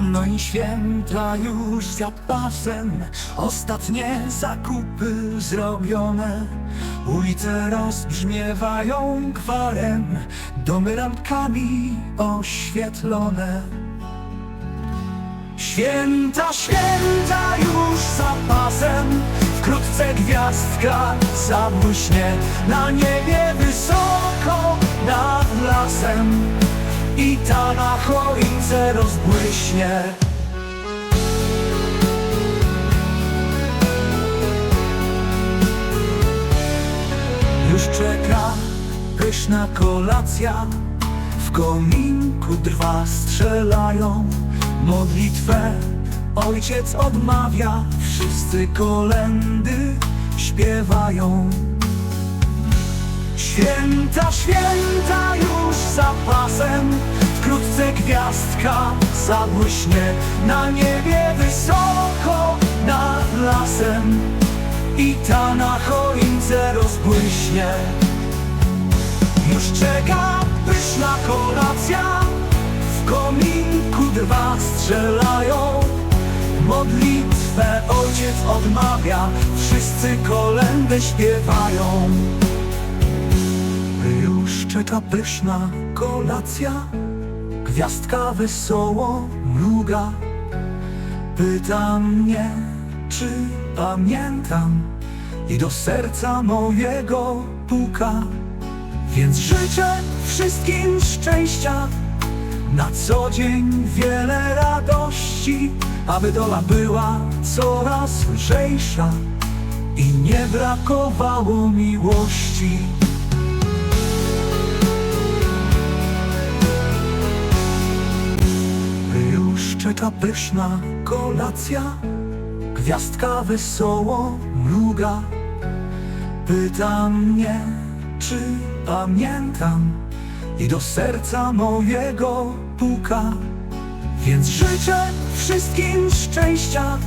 No i święta już za pasem Ostatnie zakupy zrobione. Ulice rozbrzmiewają gwarem. Domy lampkami oświetlone. Święta, święta już za pasem Wkrótce gwiazdka zabłyśnie. Na niebie wysoko nad lasem ta na choince rozbłyśnie. Już czeka pyszna kolacja. W kominku drwa strzelają. Modlitwę ojciec odmawia. Wszyscy kolendy śpiewają. Święta, święta już za pasem Wkrótce gwiazdka zabłyśnie Na niebie wysoko nad lasem I ta na choince rozbłyśnie. Już czeka pyszna kolacja W kominku drwa strzelają. Modlitwę ojciec odmawia Wszyscy kolędę śpiewają. Już czeka pyszna kolacja Gwiazdka wesoło mruga. Pyta mnie, czy pamiętam. I do serca mojego puka. Więc życzę wszystkim szczęścia. Na co dzień wiele radości Aby dola była coraz lżejsza. I nie brakowało miłości czeka pyszna kolacja Gwiazdka wesoło mruga. Pyta mnie, czy pamiętam I do serca mojego puka. Więc życzę wszystkim szczęścia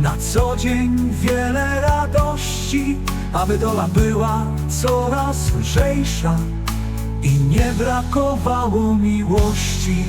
Na co dzień wiele radości Aby dola była coraz lżejsza I nie brakowało miłości